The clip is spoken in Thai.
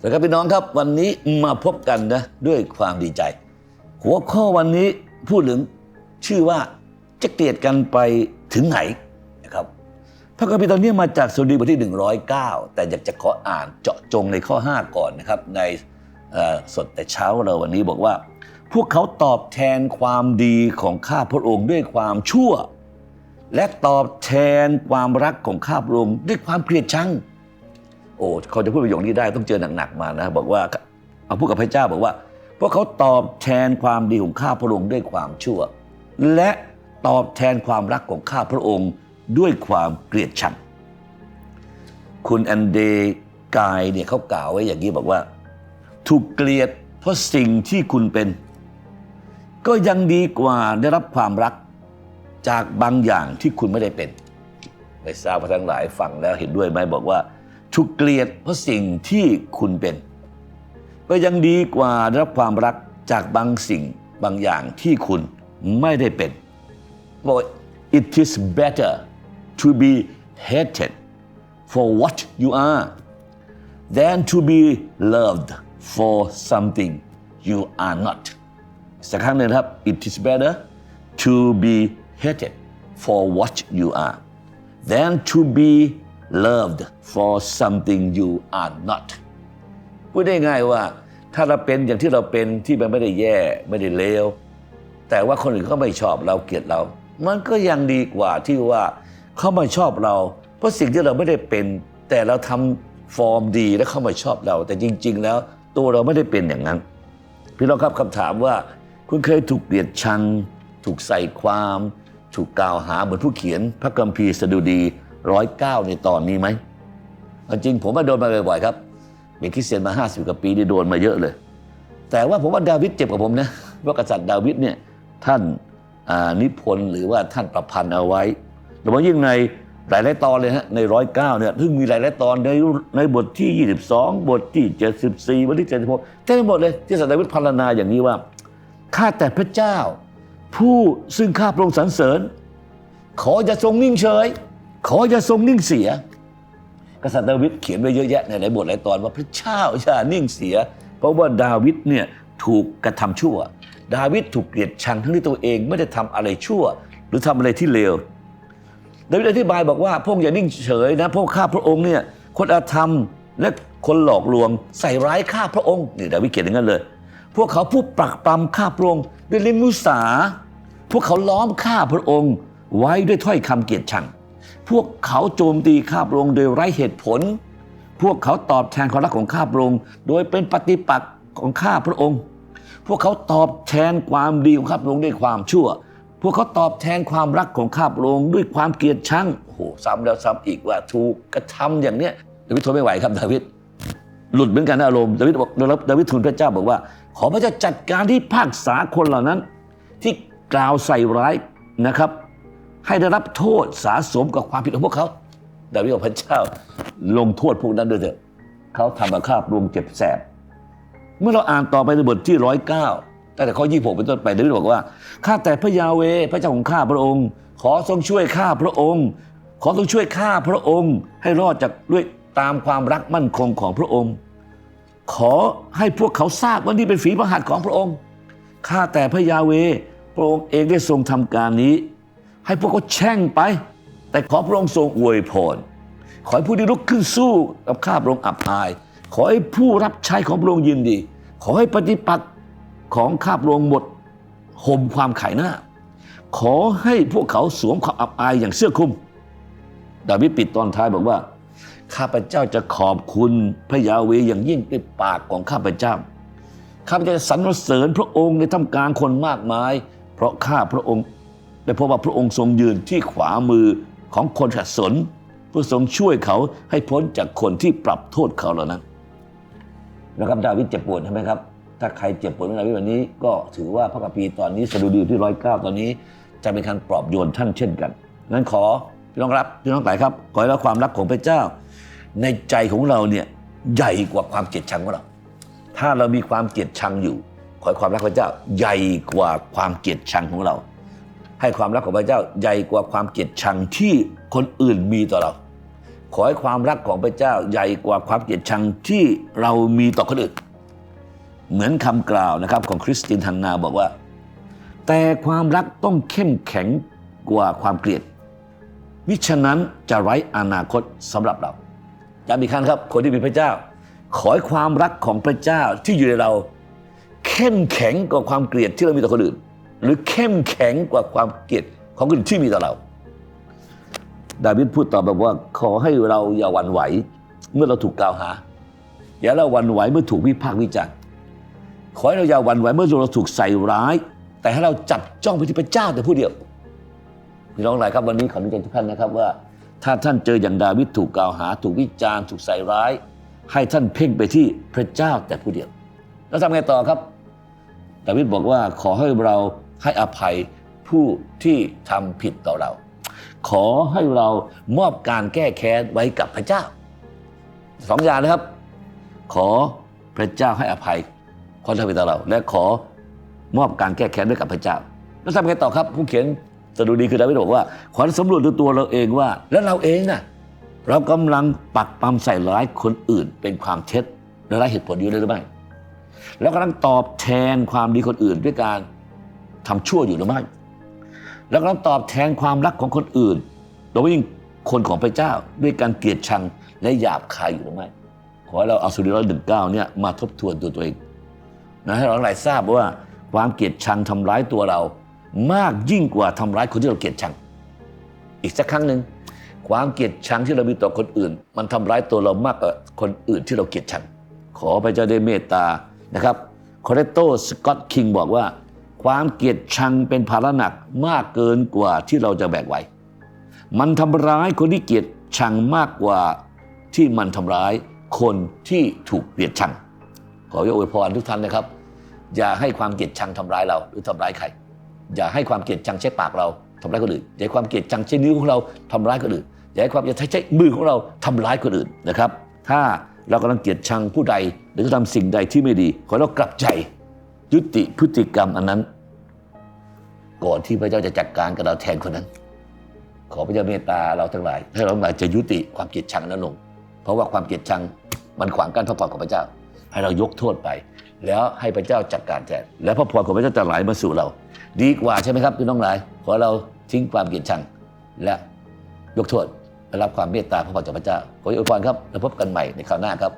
สวัสดีครับพี่น้องครับวันนี้มาพบกันนะด้วยความดีใจ หัวข้อวันนี้พูดถึงชื่อว่าจะเกลียดกันไปถึงไหนนะครับพระคัมภีร์ตอนนี้มาจากสดุดีบทที่ 109 แต่อยากจะขออ่านเจาะจงในข้อ 5 ก่อนนะครับ ในสดแต่เช้าเราวันนี้บอกว่า พวกเขาตอบแทนความดีของข้าพระองค์ด้วยความชั่ว และตอบแทนความรักของข้าพระองค์ด้วยความเกลียดชัง โอ้เขาจะพูดประโยคนี้ได้ต้องเจอหนักๆมานะบอกว่าเอาพูดกับพระเจ้าบอกว่าพวกเขาตอบแทนความดีของข้าพระองค์ด้วยความชั่ว และตอบแทนความรักของข้าพระองค์ด้วยความเกลียดชังคุณแอนเดกายเนี่ยเขากล่าวไว้อย่างนี้บอกว่า ถูกเกลียดเพราะสิ่งที่คุณเป็น ก็ยังดีกว่าได้รับความรักจากบางอย่างที่คุณไม่ได้เป็น ไม่ทราบว่าทั้งหลายฟังแล้วเห็นด้วยไหมบอกว่า ถูกเกลียดเพราะสิ่งที่คุณเป็น ก็ยังดีกว่ารับความรักจากบางสิ่งบางอย่างที่คุณไม่ได้เป็นบอก it is better to be hated for what you are than to be loved for something you are not สักครั้งหนึ่งครับ it is better to be hated for what you are than to be loved for something you are not พูดได้ง่ายว่าถ้าเราเป็นอย่างที่เราเป็นที่มันไม่ได้แย่ไม่ได้เลวแต่ว่าคนอื่นเขาไม่ชอบเราเกลียดเรา มันก็ยังดีกว่าที่ว่าเขาไม่ชอบเรา เพราะสิ่งที่เราไม่ได้เป็น แต่เราทำฟอร์มดีแล้วเขาไม่ชอบเรา แต่จริง ๆ แล้วตัวเราไม่ได้เป็นอย่างนั้น พี่น้องครับคำถามว่า คุณเคยถูกเกลียดชัง ถูกใส่ความ ถูกกล่าวหาเหมือนผู้เขียน พระคัมภีร์สดุดี ร้อยเก้าในตอนนี้ไหมจริงผมมาโดนมาบ่อยๆครับเป็นคริสเตียนมา 50กว่าปีนี่โดนมาเยอะเลย แต่ว่าผมว่าดาวิดเจ็บกว่าผมนะว่ากษัตริย์ดาวิดเนี่ยท่านานิพนธ์หรือว่าท่านประพันธ์เอาไว้โดยเฉพาะยิ่งในหลายๆตอนเลยฮะในร้อยเก้าเนี่ยซึ่งมีหลายๆตอนในในบทที่ 22 บทที่ 74บทที่76เต็มไปหมดเลยที่กษัตริย์ดาวิดพรรณนาอย่างนี้ว่าข้าแต่พระเจ้า ผู้ซึ่งข้าพระองค์สรรเสริญ ขออย่าทรงนิ่งเฉย ขออย่าทรงนิ่งเสีย กษัตริย์ดาวิดเขียนไว้เยอะแยะในหลายบทหลายตอนว่าพระเจ้าอย่านิ่งเสีย เพราะว่าดาวิดเนี่ยถูกกระทำชั่ว ดาวิดถูกเกลียดชังทั้งที่ตัวเองไม่ได้ทำอะไรชั่ว หรือทำอะไรที่เลวดาวิดอธิบายบอกว่าพระอย่านิ่งเฉยนะพราะข้าพระองค์เนี่ยคนอาธรรมและคนหลอกลวงใส่ร้ายข้าพระองค์นี่ดาวิดเขียนอย่างนั้นเลย พวกเขาผู้ปรักปรำข้าพระองค์ด้วยลิ้นมุสา พวกเขาล้อมข้าพระองค์ ไว้ด้วยถ้อยคำเกลียดชัง พวกเขาโจมตีข้าพระองค์โดยไร้เหตุผล พวกเขาตอบแทนความรักของข้าพระองค์โดยเป็นปฏิปักษ์ของข้าพระองค์ พวกเขาตอบแทนความดีของข้าพระองค์ด้วยความชั่ว พวกเขาตอบแทนความรักของข้าพระองค์ด้วยความเกลียดชังโอ้โหซ้ำแล้วซ้ำอีกว่าถูกกระทำอย่างเนี้ยดาวิดทนไม่ไหวครับดาวิดหลุดเหมือนกันอารมณ์ดาวิดบอกดาวิดทูลพระเจ้าบอกว่า ขอพระเจ้าจัดการที่ภาคษาคนเหล่านั้น ที่กล่าวใส่ร้ายนะครับ ให้ได้รับโทษสาสมกับความผิดของพวกเขาดาวิดบอกพระเจ้าลงโทษพวกนั้นด้วยเถอะเขาทำมาฆาปรุงเจ็บแสบ เมื่อเราอ่านต่อไปในบทที่ร้อยเก้าตั้งแต่ข้อยี่หกเป็นต้นไปดาวิดบอกว่าข้าแต่พระยาเวพระเจ้าของข้าพระองค์ ขอทรงช่วยข้าพระองค์ ขอทรงช่วยข้าพระองค์ ให้รอดจากด้วยตามความรักมั่นคงของพระองค์ ขอให้พวกเขาทราบว่านี่เป็นฝีพระหัตถ์ของพระองค์ข้าแต่พระยาเวพระองค์เองได้ทรงทำการนี้ ให้พวกเขาแช่งไป แต่ขอพระองค์ทรงอวยพร ขอให้ผู้ที่ลุกขึ้นสู้กับข้าพระองค์อับอาย ขอให้ผู้รับใช้ของพระองค์ยินดี ขอให้ปฏิปักษ์ของข้าพระองค์หมดห่มความขายหน้า ขอให้พวกเขาสวมความอับอายอย่างเสื้อคลุม ดาวิดปิดตอนท้ายบอกว่า ข้าพเจ้าจะขอบคุณพระยาเวอย่างยิ่งด้วยปากของข้าพเจ้า ข้าพเจ้าสรรเสริญพระองค์ในท่ามกลางคนมากมาย เพราะข้าพระองค์ ได้พบว่าพระองค์ทรงยืนที่ขวามือของคนขัดสนเพื่อทรงช่วยเขาให้พ้นจากคนที่ปรับโทษเขาเหล่านั้นนะครับดาวิดเจ็บปวดใช่ไหมครับ ถ้าใครเจ็บปวดในดาวิดวันนี้ ก็ถือว่าพระคัมภีร์ตอนนี้สดุดีที่ร้อยเก้าตอนนี้ จะเป็นการปลอบโยนท่านเช่นกันนั้นขอพี่น้องรับพี่น้องหลายครับขอให้รับความรักของพระเจ้า ในใจของเราเนี่ยใหญ่กว่าความเกลียดชังของเรา ถ้าเรามีความเกลียดชังอยู่ ขอให้ความรักพระเจ้าใหญ่กว่าความเกลียดชังของเรา ให้ความรักของพระเจ้าใหญ่กว่าความเกลียดชังที่คนอื่นมีต่อเรา ขอให้ความรักของพระเจ้าใหญ่กว่าความเกลียดชังที่เรามีต่อคนอื่น เหมือนคำกล่าวนะครับของคริสตินฮันนาบอกว่า แต่ความรักต้องเข้มแข็งกว่าความเกลียด มิฉะนั้นจะไร้อนาคตสำหรับเราย้ำอีกครั้งครับ คนที่มีพระเจ้า ขอให้ความรักของพระเจ้าที่อยู่ในเรา เข้มแข็งกว่าความเกลียดที่เรามีต่อคนอื่น หรือเข้มแข็งกว่าความเกลียดของคนที่มีต่อเรา ดาวิดพูดต่อแบบว่าขอให้เราอย่าหวั่นไหว เมื่อเราถูกกล่าวหา อย่าเราหวั่นไหวเมื่อถูกวิพากษ์วิจารณ์ขอให้เราอย่าหวั่นไหวเมื่อเราถูกใส่ร้าย แต่ให้เราจับจ้องไปที่พระเจ้าแต่ผู้เดียวพี่น้องหลายครับวันนี้ขออนุญาตทุกท่านนะครับว่าถ้าท่านเจออย่างดาวิดถูกกล่าวหา ถูกวิจารณ์ถูกใส่ร้าย ให้ท่านเพ่งไปที่พระเจ้าแต่ผู้เดียว แล้วทำไงต่อครับ ดาวิดบอกว่าขอให้เรา ให้อภัยผู้ที่ทำผิดต่อเรา ขอให้เรามอบการแก้แค้นไว้กับพระเจ้าสองอย่างนะครับ ขอพระเจ้าให้อภัยคนทำผิดต่อเรา และขอมอบการแก้แค้นด้วยกับพระเจ้า แล้วทำไงต่อครับ ผู้เขียนสดุดีคือดาวิดบอกว่าขอให้สำรวจดูตัวเราเองว่า แล้วเราเองน่ะเรากำลังปักปั๊มใส่ร้ายคนอื่น เป็นความเท็จและไร้เหตุผลอยู่เลยหรือไม่แล้วกำลังตอบแทนความดีคนอื่นด้วยการ ทำชั่วอยู่หรือไม่ แล้วกำลังตอบแทนความรักของคนอื่นโดยเฉพาะยิ่งคนของพระเจ้าด้วยการเกลียดชังและหยาบคายอยู่หรือไม่ ขอให้เราเอาสุริร้อยหนึ่งเก้าเนี่ยมาทบทวนตัวตัวเองนะให้เราหลายทราบว่าความเกลียดชังทำร้ายตัวเรา มากยิ่งกว่าทำร้ายคนที่เราเกลียดชัง อีกสักครั้งหนึ่งความเกลียดชังที่เรามีต่อคนอื่น มันทำร้ายตัวเรามากกว่าคนอื่นที่เราเกลียดชัง ขอพระเจ้าได้เมตตานะครับคอเรโตสกอตคิงบอกว่า ความเกลียดชังเป็นภาระหนักมากเกินกว่าที่เราจะแบกไหว มันทำร้ายคนที่เกลียดชังมากกว่าที่มันทำร้ายคนที่ถูกเกลียดชัง ขออวยพรทุกท่านนะครับ อย่าให้ความเกลียดชังทำร้ายเราหรือทำร้ายใคร อย่าให้ความเกลียดชังใช้ปากเราทำร้ายคนอื่น อย่าให้ความเกลียดชังใช้นิ้วของเราทำร้ายคนอื่น อย่าให้ความอย่าใช้มือของเราทำร้ายคนอื่นนะครับ ถ้าเรากำลังเกลียดชังผู้ใด หรือทำสิ่งใดที่ไม่ดี ขอเรากลับใจยุติพฤติกรรมอันนั้น ก่อนที่พระเจ้าจะจัดการกับเราแทนคนนั้น ขอพระเจ้าเมตตาเราทั้งหลาย ให้เราทั้งหลายจะยุติความเกลียดชังนั้นลง เพราะว่าความเกลียดชังมันขวางการพระพรของพระเจ้า ให้เรายกโทษไป แล้วให้พระเจ้าจัดการแทนแล้วพระพรของพระเจ้าจะไหลมาสู่เรา ดีกว่าใช่ไหมครับพี่น้องหลายขอเราทิ้งความเกลียดชังและยกโทษและรับความเมตตาพระพรจากพระเจ้าขออวยพรครับแล้วพบกันใหม่ในคราวหน้าครับ